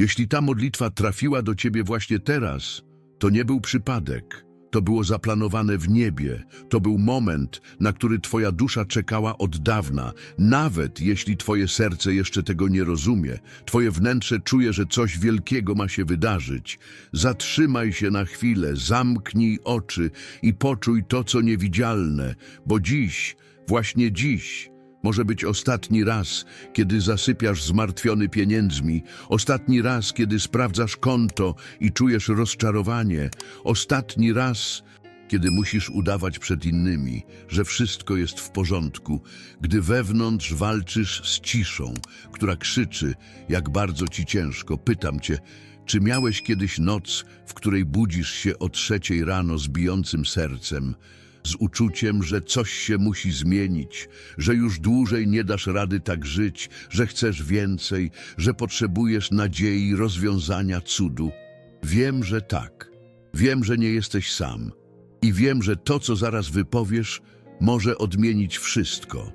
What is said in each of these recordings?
Jeśli ta modlitwa trafiła do ciebie właśnie teraz, to nie był przypadek. To było zaplanowane w niebie. To był moment, na który twoja dusza czekała od dawna. Nawet jeśli twoje serce jeszcze tego nie rozumie, twoje wnętrze czuje, że coś wielkiego ma się wydarzyć. Zatrzymaj się na chwilę, zamknij oczy i poczuj to, co niewidzialne, bo dziś, właśnie dziś, może być ostatni raz, kiedy zasypiasz zmartwiony pieniędzmi, ostatni raz, kiedy sprawdzasz konto i czujesz rozczarowanie, ostatni raz, kiedy musisz udawać przed innymi, że wszystko jest w porządku, gdy wewnątrz walczysz z ciszą, która krzyczy, jak bardzo ci ciężko. Pytam cię, czy miałeś kiedyś noc, w której budzisz się o trzeciej rano z bijącym sercem, z uczuciem, że coś się musi zmienić, że już dłużej nie dasz rady tak żyć, że chcesz więcej, że potrzebujesz nadziei, rozwiązania cudu. Wiem, że tak. Wiem, że nie jesteś sam. I wiem, że to, co zaraz wypowiesz, może odmienić wszystko.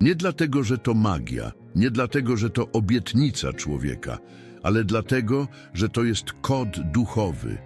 Nie dlatego, że to magia, nie dlatego, że to obietnica człowieka, ale dlatego, że to jest kod duchowy,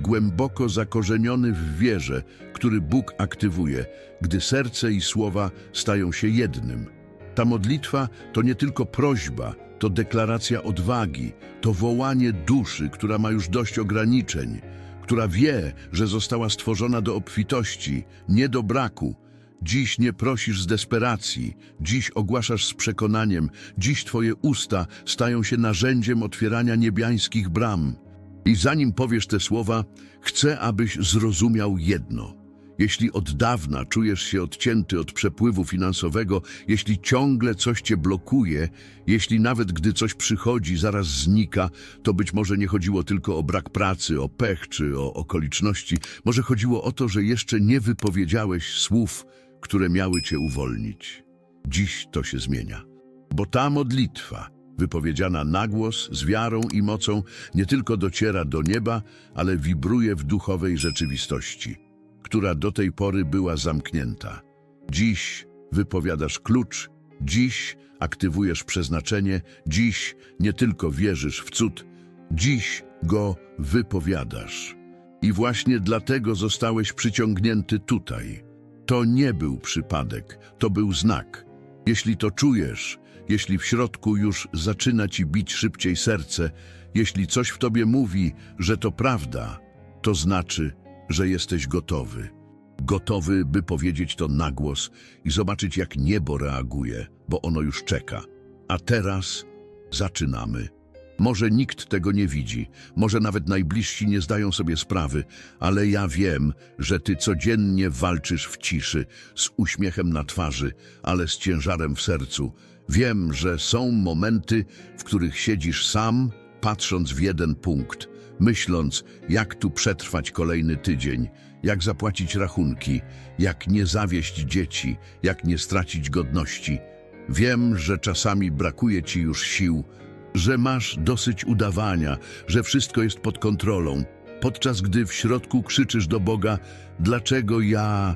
głęboko zakorzeniony w wierze, który Bóg aktywuje, gdy serce i słowa stają się jednym. Ta modlitwa to nie tylko prośba, to deklaracja odwagi, to wołanie duszy, która ma już dość ograniczeń, która wie, że została stworzona do obfitości, nie do braku. Dziś nie prosisz z desperacji, dziś ogłaszasz z przekonaniem, dziś twoje usta stają się narzędziem otwierania niebiańskich bram. I zanim powiesz te słowa, chcę, abyś zrozumiał jedno. Jeśli od dawna czujesz się odcięty od przepływu finansowego, jeśli ciągle coś cię blokuje, jeśli nawet gdy coś przychodzi, zaraz znika, to być może nie chodziło tylko o brak pracy, o pech czy o okoliczności. Może chodziło o to, że jeszcze nie wypowiedziałeś słów, które miały cię uwolnić. Dziś to się zmienia. Bo ta modlitwa, wypowiedziana na głos, z wiarą i mocą, nie tylko dociera do nieba, ale wibruje w duchowej rzeczywistości, która do tej pory była zamknięta. Dziś wypowiadasz klucz, dziś aktywujesz przeznaczenie, dziś nie tylko wierzysz w cud, dziś go wypowiadasz. I właśnie dlatego zostałeś przyciągnięty tutaj. To nie był przypadek, to był znak. Jeśli to czujesz, jeśli w środku już zaczyna ci bić szybciej serce, jeśli coś w tobie mówi, że to prawda, to znaczy, że jesteś gotowy. Gotowy, by powiedzieć to na głos i zobaczyć, jak niebo reaguje, bo ono już czeka. A teraz zaczynamy. Może nikt tego nie widzi, może nawet najbliżsi nie zdają sobie sprawy, ale ja wiem, że ty codziennie walczysz w ciszy, z uśmiechem na twarzy, ale z ciężarem w sercu. Wiem, że są momenty, w których siedzisz sam, patrząc w jeden punkt, myśląc, jak tu przetrwać kolejny tydzień, jak zapłacić rachunki, jak nie zawieść dzieci, jak nie stracić godności. Wiem, że czasami brakuje ci już sił, że masz dosyć udawania, że wszystko jest pod kontrolą, podczas gdy w środku krzyczysz do Boga: Dlaczego ja?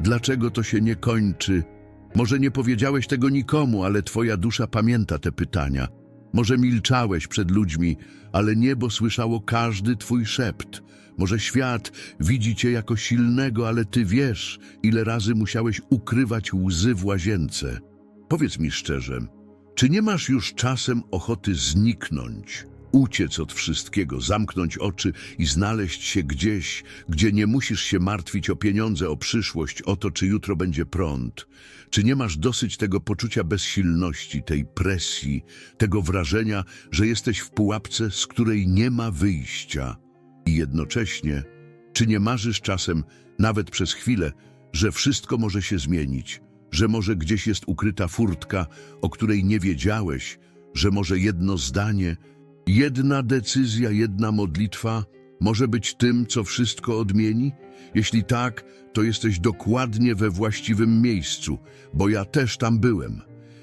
Dlaczego to się nie kończy? Może nie powiedziałeś tego nikomu, ale twoja dusza pamięta te pytania. Może milczałeś przed ludźmi, ale niebo słyszało każdy twój szept. Może świat widzi cię jako silnego, ale ty wiesz, ile razy musiałeś ukrywać łzy w łazience. Powiedz mi szczerze, czy nie masz już czasem ochoty zniknąć, uciec od wszystkiego, zamknąć oczy i znaleźć się gdzieś, gdzie nie musisz się martwić o pieniądze, o przyszłość, o to, czy jutro będzie prąd? Czy nie masz dosyć tego poczucia bezsilności, tej presji, tego wrażenia, że jesteś w pułapce, z której nie ma wyjścia? I jednocześnie, czy nie marzysz czasem, nawet przez chwilę, że wszystko może się zmienić, że może gdzieś jest ukryta furtka, o której nie wiedziałeś, że może jedno zdanie, jedna decyzja, jedna modlitwa może być tym, co wszystko odmieni? Jeśli tak, to jesteś dokładnie we właściwym miejscu, bo ja też tam byłem.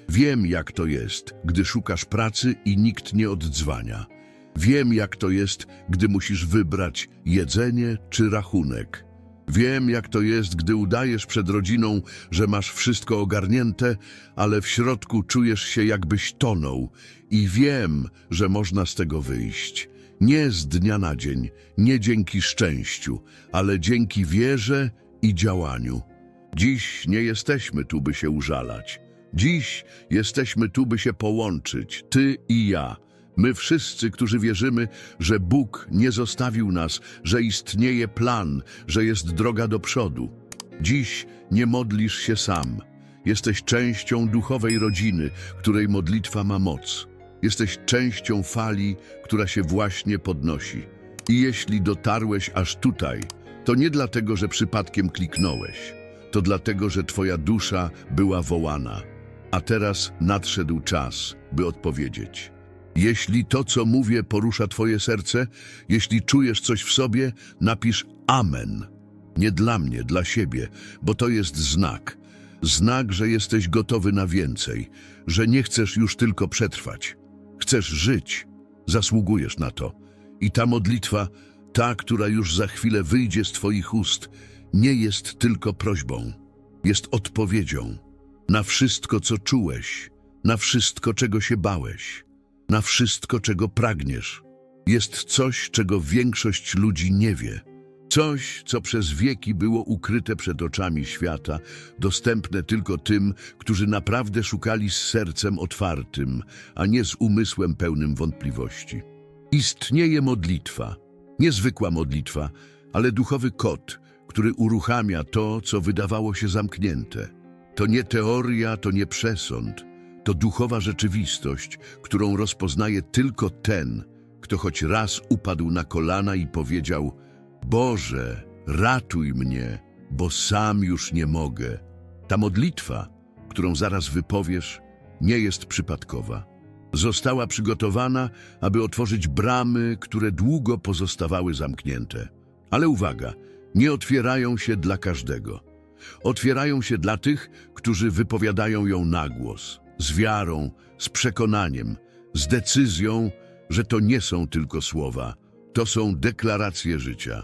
Wiem, jak to jest, gdy szukasz pracy i nikt nie oddzwania. Wiem, jak to jest, gdy musisz wybrać jedzenie czy rachunek. Wiem, jak to jest, gdy udajesz przed rodziną, że masz wszystko ogarnięte, ale w środku czujesz się, jakbyś tonął. I wiem, że można z tego wyjść. Nie z dnia na dzień, nie dzięki szczęściu, ale dzięki wierze i działaniu. Dziś nie jesteśmy tu, by się użalać. Dziś jesteśmy tu, by się połączyć, ty i ja. My wszyscy, którzy wierzymy, że Bóg nie zostawił nas, że istnieje plan, że jest droga do przodu. Dziś nie modlisz się sam. Jesteś częścią duchowej rodziny, której modlitwa ma moc. Jesteś częścią fali, która się właśnie podnosi. I jeśli dotarłeś aż tutaj, to nie dlatego, że przypadkiem kliknąłeś. To dlatego, że twoja dusza była wołana. A teraz nadszedł czas, by odpowiedzieć. Jeśli to, co mówię, porusza Twoje serce, jeśli czujesz coś w sobie, napisz Amen. Nie dla mnie, dla siebie, bo to jest znak. Znak, że jesteś gotowy na więcej, że nie chcesz już tylko przetrwać. Chcesz żyć, zasługujesz na to. I ta modlitwa, ta, która już za chwilę wyjdzie z Twoich ust, nie jest tylko prośbą, jest odpowiedzią na wszystko, co czułeś, na wszystko, czego się bałeś na wszystko, czego pragniesz. Jest coś, czego większość ludzi nie wie. Coś, co przez wieki było ukryte przed oczami świata, dostępne tylko tym, którzy naprawdę szukali z sercem otwartym, a nie z umysłem pełnym wątpliwości. Istnieje modlitwa, niezwykła modlitwa, ale duchowy kod, który uruchamia to, co wydawało się zamknięte. To nie teoria, to nie przesąd, to duchowa rzeczywistość, którą rozpoznaje tylko ten, kto choć raz upadł na kolana i powiedział: Boże, ratuj mnie, bo sam już nie mogę. Ta modlitwa, którą zaraz wypowiesz, nie jest przypadkowa. Została przygotowana, aby otworzyć bramy, które długo pozostawały zamknięte. Ale uwaga, nie otwierają się dla każdego. Otwierają się dla tych, którzy wypowiadają ją na głos z wiarą, z przekonaniem, z decyzją, że to nie są tylko słowa, to są deklaracje życia.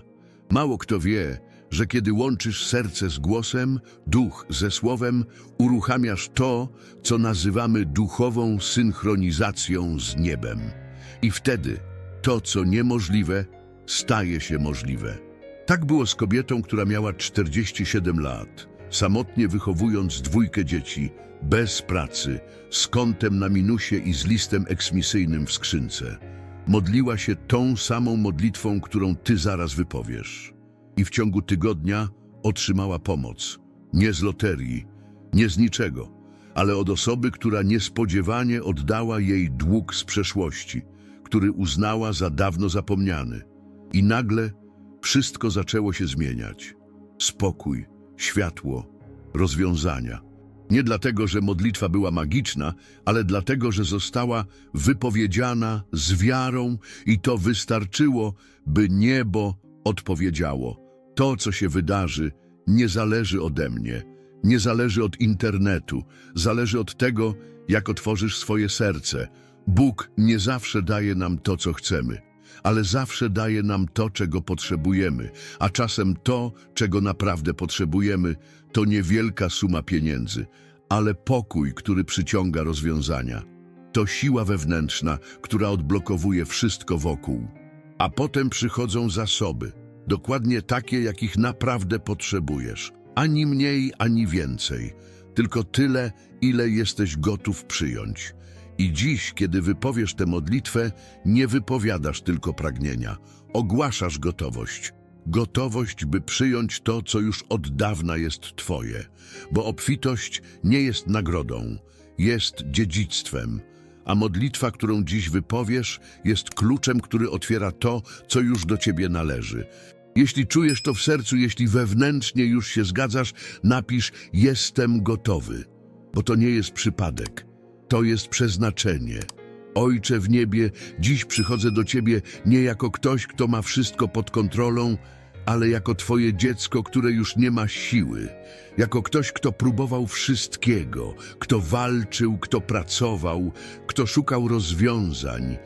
Mało kto wie, że kiedy łączysz serce z głosem, duch ze słowem, uruchamiasz to, co nazywamy duchową synchronizacją z niebem. I wtedy to, co niemożliwe, staje się możliwe. Tak było z kobietą, która miała 47 lat, samotnie wychowując dwójkę dzieci, bez pracy, z kątem na minusie i z listem eksmisyjnym w skrzynce. Modliła się tą samą modlitwą, którą ty zaraz wypowiesz. I w ciągu tygodnia otrzymała pomoc. Nie z loterii, nie z niczego, ale od osoby, która niespodziewanie oddała jej dług z przeszłości, który uznała za dawno zapomniany. I nagle wszystko zaczęło się zmieniać. Spokój, światło, rozwiązania. Nie dlatego, że modlitwa była magiczna, ale dlatego, że została wypowiedziana z wiarą i to wystarczyło, by niebo odpowiedziało. To, co się wydarzy, nie zależy ode mnie, nie zależy od internetu, zależy od tego, jak otworzysz swoje serce. Bóg nie zawsze daje nam to, co chcemy, ale zawsze daje nam to, czego potrzebujemy, a czasem to, czego naprawdę potrzebujemy, to niewielka suma pieniędzy, ale pokój, który przyciąga rozwiązania. To siła wewnętrzna, która odblokowuje wszystko wokół. A potem przychodzą zasoby, dokładnie takie, jakich naprawdę potrzebujesz. Ani mniej, ani więcej, tylko tyle, ile jesteś gotów przyjąć. I dziś, kiedy wypowiesz tę modlitwę, nie wypowiadasz tylko pragnienia, ogłaszasz gotowość. Gotowość, by przyjąć to, co już od dawna jest Twoje, bo obfitość nie jest nagrodą, jest dziedzictwem, a modlitwa, którą dziś wypowiesz, jest kluczem, który otwiera to, co już do Ciebie należy. Jeśli czujesz to w sercu, jeśli wewnętrznie już się zgadzasz, napisz Jestem gotowy, bo to nie jest przypadek, to jest przeznaczenie. Ojcze w niebie, dziś przychodzę do Ciebie nie jako ktoś, kto ma wszystko pod kontrolą, ale jako Twoje dziecko, które już nie ma siły, jako ktoś, kto próbował wszystkiego, kto walczył, kto pracował, kto szukał rozwiązań,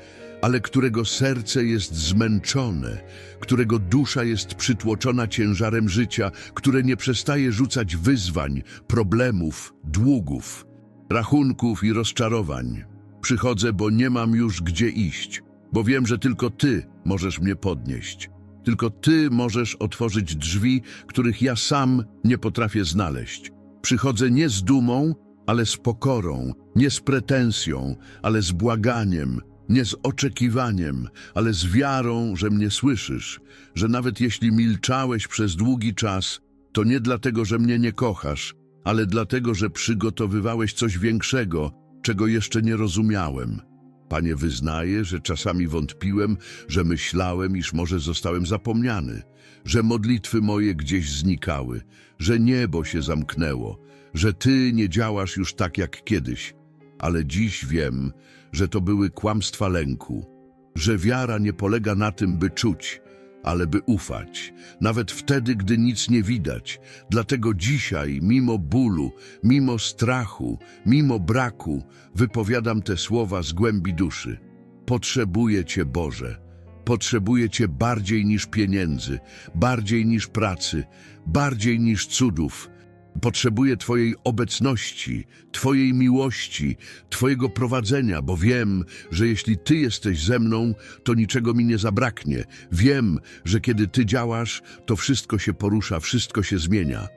ale którego serce jest zmęczone, którego dusza jest przytłoczona ciężarem życia, które nie przestaje rzucać wyzwań, problemów, długów, rachunków i rozczarowań. Przychodzę, bo nie mam już gdzie iść, bo wiem, że tylko Ty możesz mnie podnieść. Tylko Ty możesz otworzyć drzwi, których ja sam nie potrafię znaleźć. Przychodzę nie z dumą, ale z pokorą, nie z pretensją, ale z błaganiem, nie z oczekiwaniem, ale z wiarą, że mnie słyszysz, że nawet jeśli milczałeś przez długi czas, to nie dlatego, że mnie nie kochasz, ale dlatego, że przygotowywałeś coś większego, czego jeszcze nie rozumiałem. Panie, wyznaję, że czasami wątpiłem, że myślałem, iż może zostałem zapomniany, że modlitwy moje gdzieś znikały, że niebo się zamknęło, że Ty nie działasz już tak jak kiedyś. Ale dziś wiem, że to były kłamstwa lęku, że wiara nie polega na tym, by czuć, ale by ufać, nawet wtedy, gdy nic nie widać. Dlatego dzisiaj, mimo bólu, mimo strachu, mimo braku, wypowiadam te słowa z głębi duszy. Potrzebuję Cię, Boże. Potrzebuję Cię bardziej niż pieniędzy, bardziej niż pracy, bardziej niż cudów. Potrzebuję Twojej obecności, Twojej miłości, Twojego prowadzenia, bo wiem, że jeśli Ty jesteś ze mną, to niczego mi nie zabraknie. Wiem, że kiedy Ty działasz, to wszystko się porusza, wszystko się zmienia.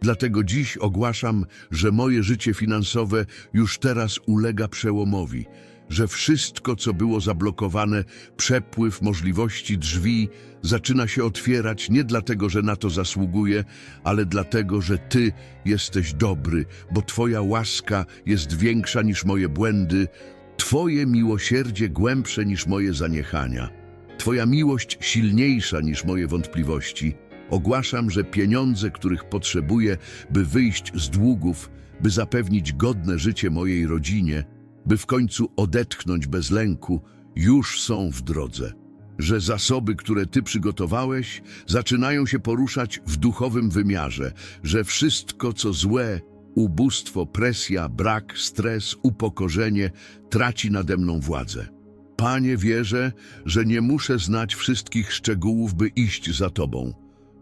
Dlatego dziś ogłaszam, że moje życie finansowe już teraz ulega przełomowi, że wszystko, co było zablokowane, przepływ możliwości drzwi, zaczyna się otwierać nie dlatego, że na to zasługuję, ale dlatego, że Ty jesteś dobry, bo Twoja łaska jest większa niż moje błędy, Twoje miłosierdzie głębsze niż moje zaniechania, Twoja miłość silniejsza niż moje wątpliwości. Ogłaszam, że pieniądze, których potrzebuję, by wyjść z długów, by zapewnić godne życie mojej rodzinie, by w końcu odetchnąć bez lęku, już są w drodze. Że zasoby, które Ty przygotowałeś, zaczynają się poruszać w duchowym wymiarze, że wszystko, co złe, ubóstwo, presja, brak, stres, upokorzenie, traci nade mną władzę. Panie, wierzę, że nie muszę znać wszystkich szczegółów, by iść za Tobą,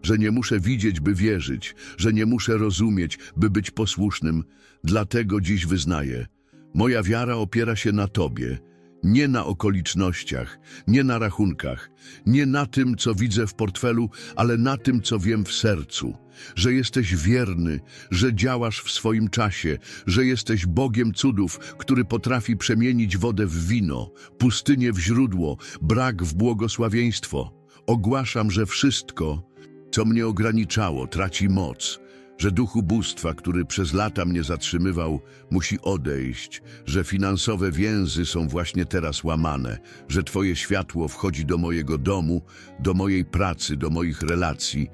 że nie muszę widzieć, by wierzyć, że nie muszę rozumieć, by być posłusznym. Dlatego dziś wyznaję, moja wiara opiera się na Tobie, nie na okolicznościach, nie na rachunkach, nie na tym, co widzę w portfelu, ale na tym, co wiem w sercu. Że jesteś wierny, że działasz w swoim czasie, że jesteś Bogiem cudów, który potrafi przemienić wodę w wino, pustynię w źródło, brak w błogosławieństwo. Ogłaszam, że wszystko, co mnie ograniczało, traci moc, że duch ubóstwa, który przez lata mnie zatrzymywał, musi odejść, że finansowe więzy są właśnie teraz łamane, że Twoje światło wchodzi do mojego domu, do mojej pracy, do moich relacji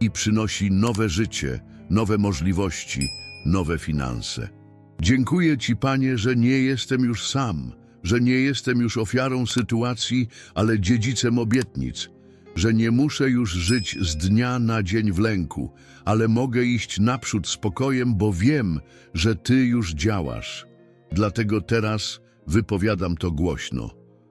i przynosi nowe życie, nowe możliwości, nowe finanse. Dziękuję Ci, Panie, że nie jestem już sam, że nie jestem już ofiarą sytuacji, ale dziedzicem obietnic, że nie muszę już żyć z dnia na dzień w lęku, ale mogę iść naprzód spokojem, bo wiem, że Ty już działasz. Dlatego teraz wypowiadam to głośno.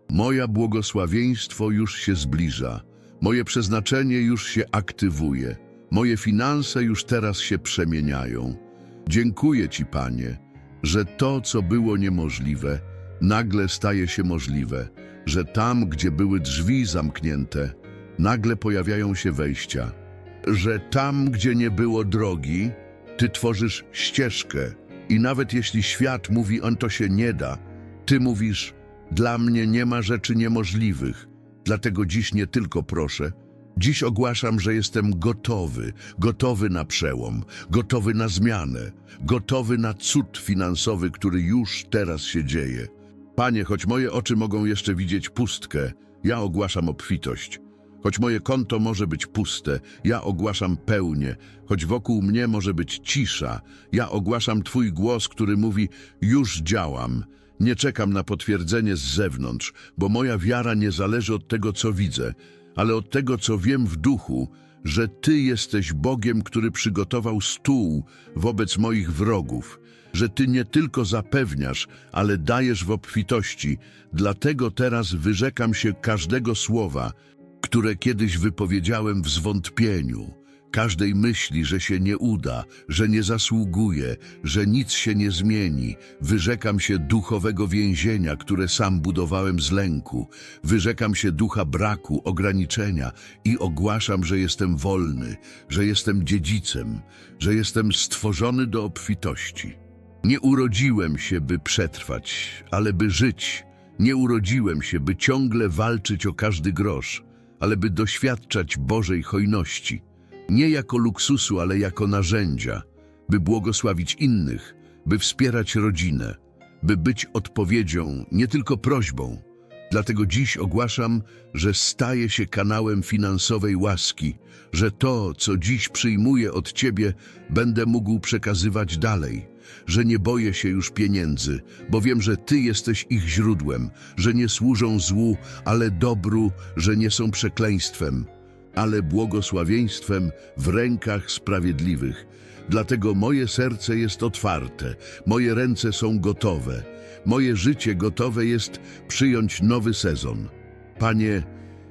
Moja błogosławieństwo już się zbliża, moje przeznaczenie już się aktywuje, moje finanse już teraz się przemieniają. Dziękuję Ci, Panie, że to, co było niemożliwe, nagle staje się możliwe, że tam, gdzie były drzwi zamknięte, nagle pojawiają się wejścia, że tam, gdzie nie było drogi, Ty tworzysz ścieżkę i nawet jeśli świat mówi, on to się nie da, Ty mówisz, dla mnie nie ma rzeczy niemożliwych, dlatego dziś nie tylko proszę, Dziś ogłaszam, że jestem gotowy, gotowy na przełom, gotowy na zmianę, gotowy na cud finansowy, który już teraz się dzieje. Panie, choć moje oczy mogą jeszcze widzieć pustkę, ja ogłaszam obfitość. Choć moje konto może być puste, ja ogłaszam pełnię. Choć wokół mnie może być cisza, ja ogłaszam Twój głos, który mówi: Już działam. Nie czekam na potwierdzenie z zewnątrz, bo moja wiara nie zależy od tego, co widzę, ale od tego, co wiem w duchu, że Ty jesteś Bogiem, który przygotował stół wobec moich wrogów, że Ty nie tylko zapewniasz, ale dajesz w obfitości. Dlatego teraz wyrzekam się każdego słowa, które kiedyś wypowiedziałem w zwątpieniu, każdej myśli, że się nie uda, że nie zasługuje, że nic się nie zmieni. Wyrzekam się duchowego więzienia, które sam budowałem z lęku. Wyrzekam się ducha braku, ograniczenia i ogłaszam, że jestem wolny, że jestem dziedzicem, że jestem stworzony do obfitości. Nie urodziłem się, by przetrwać, ale by żyć. Nie urodziłem się, by ciągle walczyć o każdy grosz, ale by doświadczać Bożej hojności. Nie jako luksusu, ale jako narzędzia, by błogosławić innych, by wspierać rodzinę, by być odpowiedzią, nie tylko prośbą. Dlatego dziś ogłaszam, że staję się kanałem finansowej łaski, że to, co dziś przyjmuję od Ciebie, będę mógł przekazywać dalej, że nie boję się już pieniędzy, bo wiem, że Ty jesteś ich źródłem, że nie służą złu, ale dobru, że nie są przekleństwem, ale błogosławieństwem w rękach sprawiedliwych. Dlatego moje serce jest otwarte, moje ręce są gotowe, moje życie gotowe jest przyjąć nowy sezon. Panie,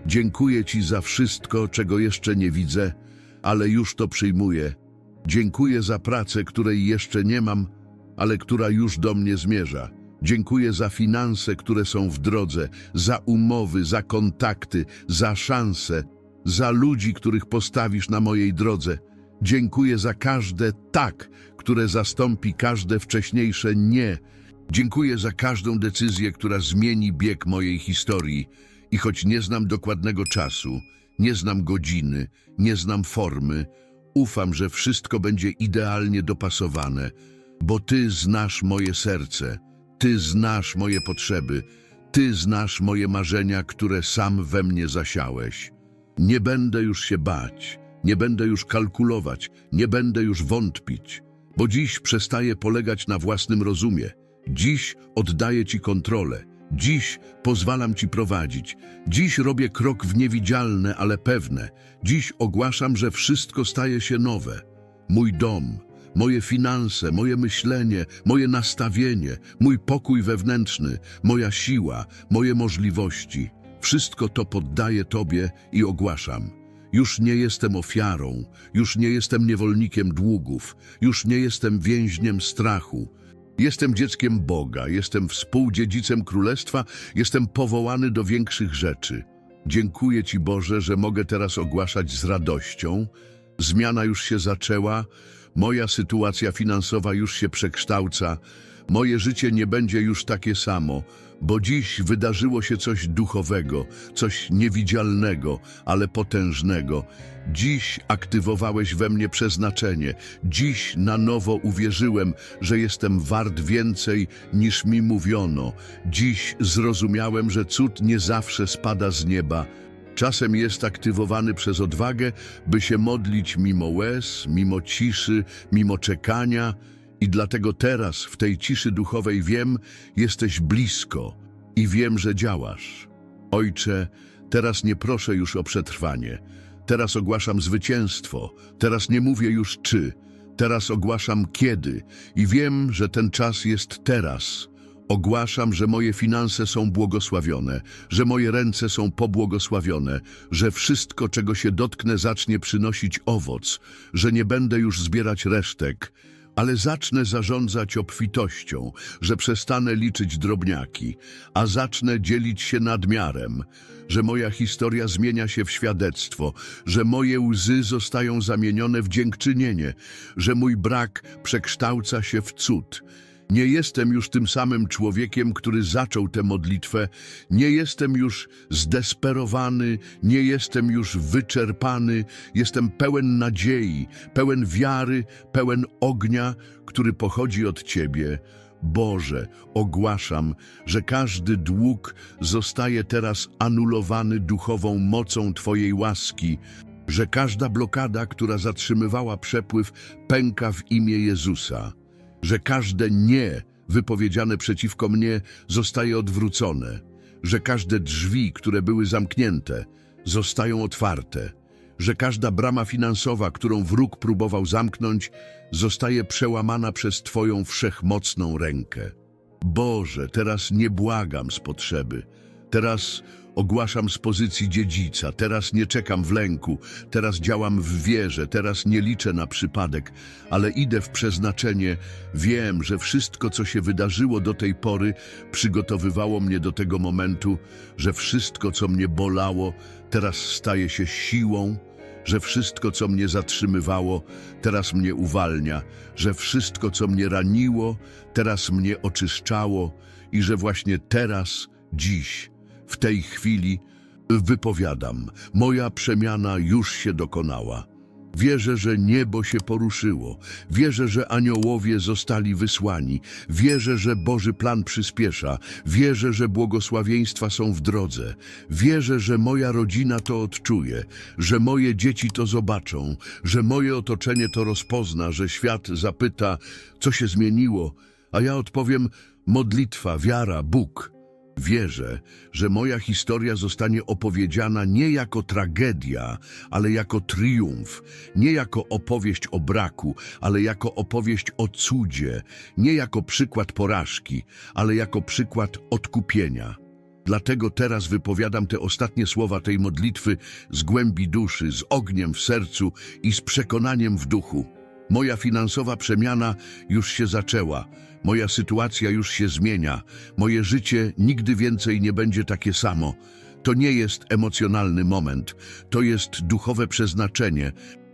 dziękuję Ci za wszystko, czego jeszcze nie widzę, ale już to przyjmuję. Dziękuję za pracę, której jeszcze nie mam, ale która już do mnie zmierza. Dziękuję za finanse, które są w drodze, za umowy, za kontakty, za szanse, za ludzi, których postawisz na mojej drodze. Dziękuję za każde tak, które zastąpi każde wcześniejsze nie. Dziękuję za każdą decyzję, która zmieni bieg mojej historii. I choć nie znam dokładnego czasu, nie znam godziny, nie znam formy, ufam, że wszystko będzie idealnie dopasowane, bo Ty znasz moje serce, Ty znasz moje potrzeby, Ty znasz moje marzenia, które sam we mnie zasiałeś. Nie będę już się bać, nie będę już kalkulować, nie będę już wątpić, bo dziś przestaję polegać na własnym rozumie. Dziś oddaję Ci kontrolę. Dziś pozwalam Ci prowadzić. Dziś robię krok w niewidzialne, ale pewne. Dziś ogłaszam, że wszystko staje się nowe. Mój dom, moje finanse, moje myślenie, moje nastawienie, mój pokój wewnętrzny, moja siła, moje możliwości. Wszystko to poddaję Tobie i ogłaszam. Już nie jestem ofiarą, już nie jestem niewolnikiem długów, już nie jestem więźniem strachu. Jestem dzieckiem Boga, jestem współdziedzicem Królestwa, jestem powołany do większych rzeczy. Dziękuję Ci Boże, że mogę teraz ogłaszać z radością. Zmiana już się zaczęła, moja sytuacja finansowa już się przekształca, moje życie nie będzie już takie samo, bo dziś wydarzyło się coś duchowego, coś niewidzialnego, ale potężnego. Dziś aktywowałeś we mnie przeznaczenie. Dziś na nowo uwierzyłem, że jestem wart więcej niż mi mówiono. Dziś zrozumiałem, że cud nie zawsze spada z nieba. Czasem jest aktywowany przez odwagę, by się modlić mimo łez, mimo ciszy, mimo czekania. I dlatego teraz, w tej ciszy duchowej, wiem, jesteś blisko i wiem, że działasz. Ojcze, teraz nie proszę już o przetrwanie. Teraz ogłaszam zwycięstwo. Teraz nie mówię już czy. Teraz ogłaszam kiedy. I wiem, że ten czas jest teraz. Ogłaszam, że moje finanse są błogosławione, że moje ręce są pobłogosławione, że wszystko, czego się dotknę, zacznie przynosić owoc, że nie będę już zbierać resztek, ale zacznę zarządzać obfitością, że przestanę liczyć drobniaki, a zacznę dzielić się nadmiarem, że moja historia zmienia się w świadectwo, że moje łzy zostają zamienione w dziękczynienie, że mój brak przekształca się w cud. Nie jestem już tym samym człowiekiem, który zaczął tę modlitwę. Nie jestem już zdesperowany, nie jestem już wyczerpany. Jestem pełen nadziei, pełen wiary, pełen ognia, który pochodzi od Ciebie. Boże, ogłaszam, że każdy dług zostaje teraz anulowany duchową mocą Twojej łaski, że każda blokada, która zatrzymywała przepływ, pęka w imię Jezusa że każde nie wypowiedziane przeciwko mnie zostaje odwrócone, że każde drzwi, które były zamknięte, zostają otwarte, że każda brama finansowa, którą wróg próbował zamknąć, zostaje przełamana przez Twoją wszechmocną rękę. Boże, teraz nie błagam z potrzeby. Teraz ogłaszam z pozycji dziedzica, teraz nie czekam w lęku, teraz działam w wierze, teraz nie liczę na przypadek, ale idę w przeznaczenie. Wiem, że wszystko, co się wydarzyło do tej pory, przygotowywało mnie do tego momentu, że wszystko, co mnie bolało, teraz staje się siłą, że wszystko, co mnie zatrzymywało, teraz mnie uwalnia, że wszystko, co mnie raniło, teraz mnie oczyszczało i że właśnie teraz, dziś, w tej chwili wypowiadam, moja przemiana już się dokonała. Wierzę, że niebo się poruszyło. Wierzę, że aniołowie zostali wysłani. Wierzę, że Boży plan przyspiesza. Wierzę, że błogosławieństwa są w drodze. Wierzę, że moja rodzina to odczuje, że moje dzieci to zobaczą, że moje otoczenie to rozpozna, że świat zapyta, co się zmieniło, a ja odpowiem, modlitwa, wiara, Bóg. Wierzę, że moja historia zostanie opowiedziana nie jako tragedia, ale jako triumf, nie jako opowieść o braku, ale jako opowieść o cudzie, nie jako przykład porażki, ale jako przykład odkupienia. Dlatego teraz wypowiadam te ostatnie słowa tej modlitwy z głębi duszy, z ogniem w sercu i z przekonaniem w duchu. Moja finansowa przemiana już się zaczęła. Moja sytuacja już się zmienia. Moje życie nigdy więcej nie będzie takie samo. To nie jest emocjonalny moment, to jest duchowe przeznaczenie.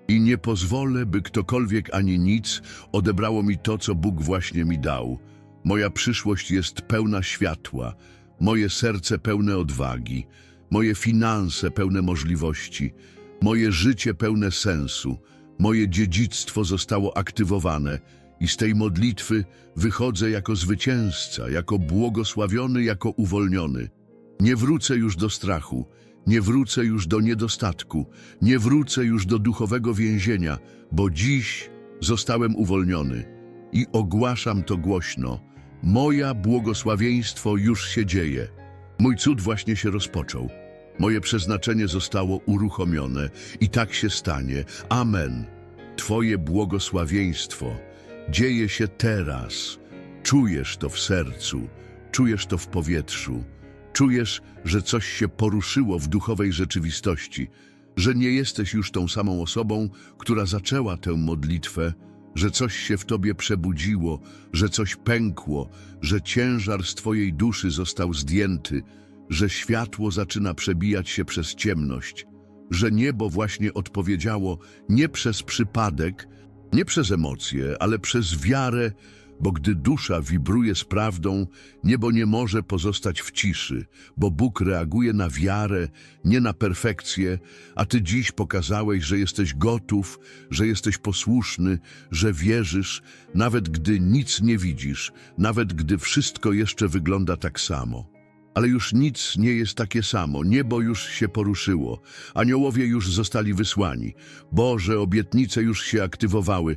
I nie pozwolę, by ktokolwiek ani nic odebrało mi to, co Bóg właśnie mi dał. Moja przyszłość jest pełna światła, moje serce pełne odwagi, moje finanse pełne możliwości, moje życie pełne sensu. Moje dziedzictwo zostało aktywowane i z tej modlitwy wychodzę jako zwycięzca, jako błogosławiony, jako uwolniony. Nie wrócę już do strachu, nie wrócę już do niedostatku, nie wrócę już do duchowego więzienia, bo dziś zostałem uwolniony i ogłaszam to głośno. Moja błogosławieństwo już się dzieje. Mój cud właśnie się rozpoczął. Moje przeznaczenie zostało uruchomione i tak się stanie. Amen. Twoje błogosławieństwo dzieje się teraz. Czujesz to w sercu, czujesz to w powietrzu. Czujesz, że coś się poruszyło w duchowej rzeczywistości, że nie jesteś już tą samą osobą, która zaczęła tę modlitwę, że coś się w tobie przebudziło, że coś pękło, że ciężar z twojej duszy został zdjęty, że światło zaczyna przebijać się przez ciemność, że niebo właśnie odpowiedziało nie przez przypadek, nie przez emocje, ale przez wiarę, bo gdy dusza wibruje z prawdą, niebo nie może pozostać w ciszy, bo Bóg reaguje na wiarę, nie na perfekcję, a Ty dziś pokazałeś, że jesteś gotów, że jesteś posłuszny, że wierzysz, nawet gdy nic nie widzisz, nawet gdy wszystko jeszcze wygląda tak samo. Ale już nic nie jest takie samo, niebo już się poruszyło, aniołowie już zostali wysłani, Boże obietnice już się aktywowały.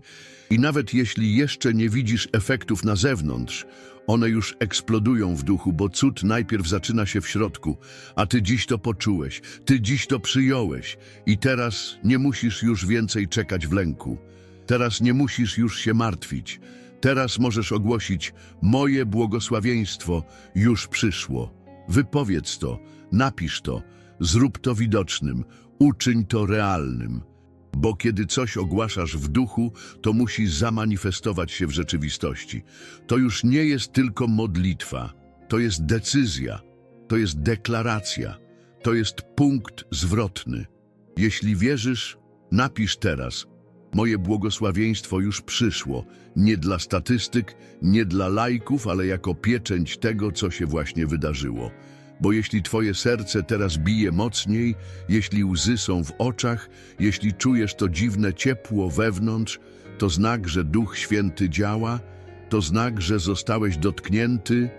I nawet jeśli jeszcze nie widzisz efektów na zewnątrz, one już eksplodują w duchu, bo cud najpierw zaczyna się w środku, a Ty dziś to poczułeś, Ty dziś to przyjąłeś. I teraz nie musisz już więcej czekać w lęku. Teraz nie musisz już się martwić. Teraz możesz ogłosić: Moje błogosławieństwo już przyszło. Wypowiedz to, napisz to, zrób to widocznym, uczyń to realnym. Bo kiedy coś ogłaszasz w duchu, to musi zamanifestować się w rzeczywistości. To już nie jest tylko modlitwa, to jest decyzja, to jest deklaracja, to jest punkt zwrotny. Jeśli wierzysz, napisz teraz: Moje błogosławieństwo już przyszło, nie dla statystyk, nie dla lajków, ale jako pieczęć tego, co się właśnie wydarzyło. Bo jeśli Twoje serce teraz bije mocniej, jeśli łzy są w oczach, jeśli czujesz to dziwne ciepło wewnątrz, to znak, że Duch Święty działa, to znak, że zostałeś dotknięty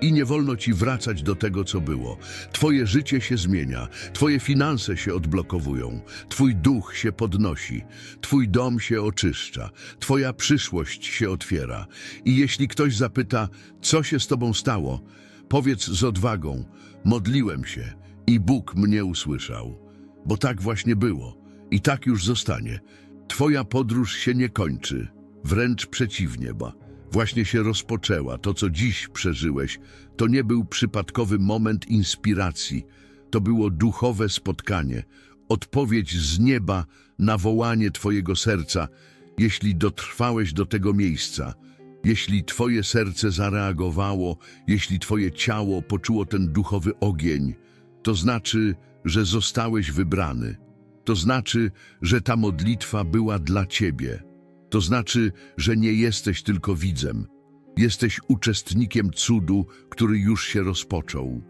i nie wolno ci wracać do tego, co było. Twoje życie się zmienia, twoje finanse się odblokowują, twój duch się podnosi, twój dom się oczyszcza, twoja przyszłość się otwiera. I jeśli ktoś zapyta, co się z tobą stało, powiedz z odwagą, modliłem się i Bóg mnie usłyszał. Bo tak właśnie było. I tak już zostanie. Twoja podróż się nie kończy. Wręcz przeciwnie, ba. Właśnie się rozpoczęła. To, co dziś przeżyłeś, to nie był przypadkowy moment inspiracji. To było duchowe spotkanie, odpowiedź z nieba na wołanie Twojego serca, jeśli dotrwałeś do tego miejsca, jeśli Twoje serce zareagowało, jeśli Twoje ciało poczuło ten duchowy ogień, to znaczy, że zostałeś wybrany. To znaczy, że ta modlitwa była dla Ciebie. To znaczy, że nie jesteś tylko widzem. Jesteś uczestnikiem cudu, który już się rozpoczął.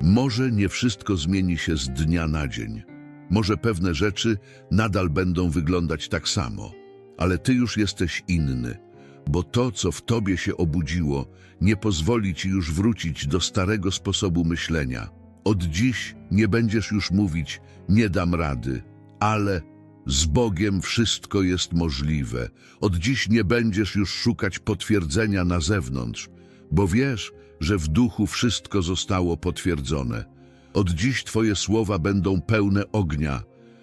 Może nie wszystko zmieni się z dnia na dzień. Może pewne rzeczy nadal będą wyglądać tak samo, ale ty już jesteś inny, bo to, co w tobie się obudziło, nie pozwoli ci już wrócić do starego sposobu myślenia. Od dziś nie będziesz już mówić, nie dam rady, ale z Bogiem wszystko jest możliwe. Od dziś nie będziesz już szukać potwierdzenia na zewnątrz, bo wiesz, że w duchu wszystko zostało potwierdzone. Od dziś Twoje słowa będą pełne ognia,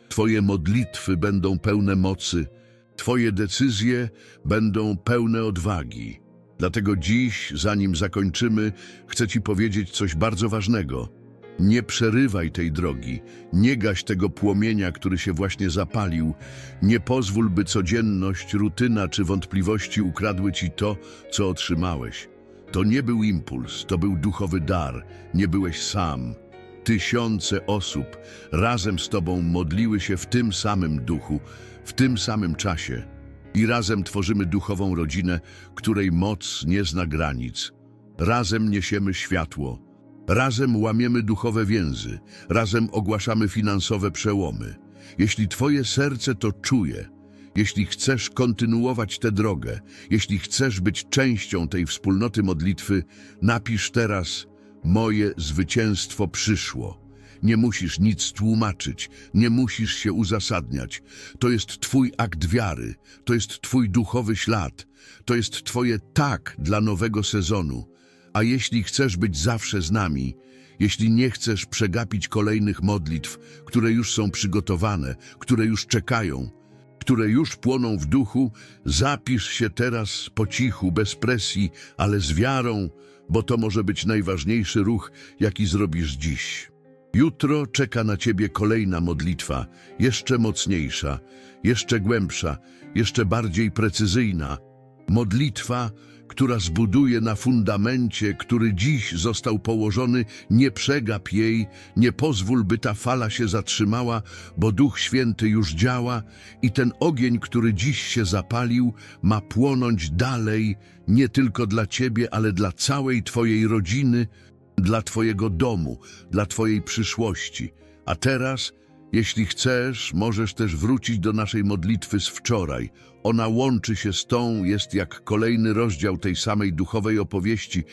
Twoje modlitwy będą pełne mocy, Twoje decyzje będą pełne odwagi. Dlatego dziś, zanim zakończymy, chcę Ci powiedzieć coś bardzo ważnego. Nie przerywaj tej drogi, nie gaś tego płomienia, który się właśnie zapalił. Nie pozwól, by codzienność, rutyna czy wątpliwości ukradły Ci to, co otrzymałeś. To nie był impuls, to był duchowy dar, nie byłeś sam. Tysiące osób razem z Tobą modliły się w tym samym duchu, w tym samym czasie. I razem tworzymy duchową rodzinę, której moc nie zna granic. Razem niesiemy światło. Razem łamiemy duchowe więzy. Razem ogłaszamy finansowe przełomy. Jeśli Twoje serce to czuje, jeśli chcesz kontynuować tę drogę, jeśli chcesz być częścią tej wspólnoty modlitwy, napisz teraz: Moje zwycięstwo przyszło. Nie musisz nic tłumaczyć, nie musisz się uzasadniać. To jest Twój akt wiary, to jest Twój duchowy ślad, to jest Twoje tak dla nowego sezonu. A jeśli chcesz być zawsze z nami, jeśli nie chcesz przegapić kolejnych modlitw, które już są przygotowane, które już czekają, które już płoną w duchu, zapisz się teraz po cichu, bez presji, ale z wiarą, bo to może być najważniejszy ruch, jaki zrobisz dziś. Jutro czeka na ciebie kolejna modlitwa, jeszcze mocniejsza, jeszcze głębsza, jeszcze bardziej precyzyjna. Modlitwa, która zbuduje na fundamencie, który dziś został położony, nie przegap jej, nie pozwól, by ta fala się zatrzymała, bo Duch Święty już działa i ten ogień, który dziś się zapalił, ma płonąć dalej, nie tylko dla ciebie, ale dla całej twojej rodziny, dla twojego domu, dla twojej przyszłości. A teraz, jeśli chcesz, możesz też wrócić do naszej modlitwy z wczoraj. Ona łączy się z tą, jest jak kolejny rozdział tej samej duchowej opowieści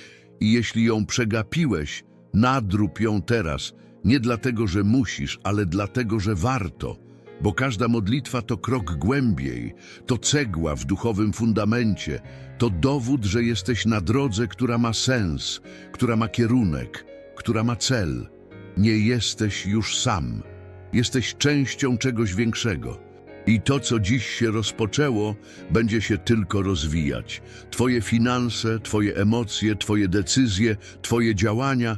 i jeśli ją przegapiłeś, nadrób ją teraz, nie dlatego, że musisz, ale dlatego, że warto. Bo każda modlitwa to krok głębiej, to cegła w duchowym fundamencie, to dowód, że jesteś na drodze, która ma sens, która ma kierunek, która ma cel. Nie jesteś już sam. Jesteś częścią czegoś większego. I to, co dziś się rozpoczęło, będzie się tylko rozwijać. Twoje finanse, Twoje emocje, Twoje decyzje, Twoje działania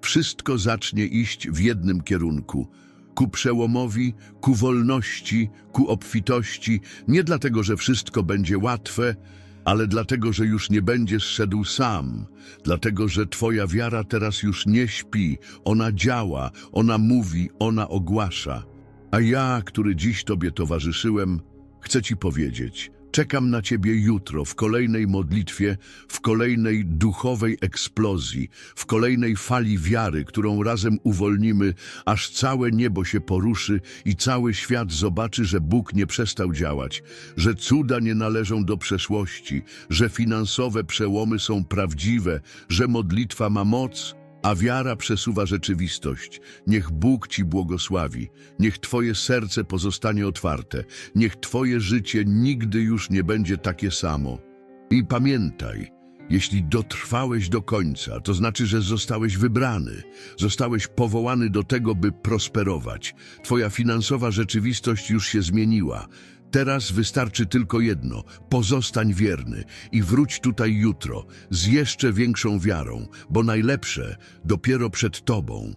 wszystko zacznie iść w jednym kierunku ku przełomowi, ku wolności, ku obfitości, nie dlatego, że wszystko będzie łatwe, ale dlatego, że już nie będziesz szedł sam, dlatego, że Twoja wiara teraz już nie śpi, ona działa, ona mówi, ona ogłasza. A ja, który dziś Tobie towarzyszyłem, chcę Ci powiedzieć, czekam na Ciebie jutro w kolejnej modlitwie, w kolejnej duchowej eksplozji, w kolejnej fali wiary, którą razem uwolnimy, aż całe niebo się poruszy i cały świat zobaczy, że Bóg nie przestał działać, że cuda nie należą do przeszłości, że finansowe przełomy są prawdziwe, że modlitwa ma moc, a wiara przesuwa rzeczywistość. Niech Bóg Ci błogosławi, niech Twoje serce pozostanie otwarte, niech Twoje życie nigdy już nie będzie takie samo. I pamiętaj, Jeśli dotrwałeś do końca, to znaczy, że zostałeś wybrany, zostałeś powołany do tego, by prosperować. Twoja finansowa rzeczywistość już się zmieniła. Teraz wystarczy tylko jedno: pozostań wierny i wróć tutaj jutro z jeszcze większą wiarą, bo najlepsze dopiero przed tobą.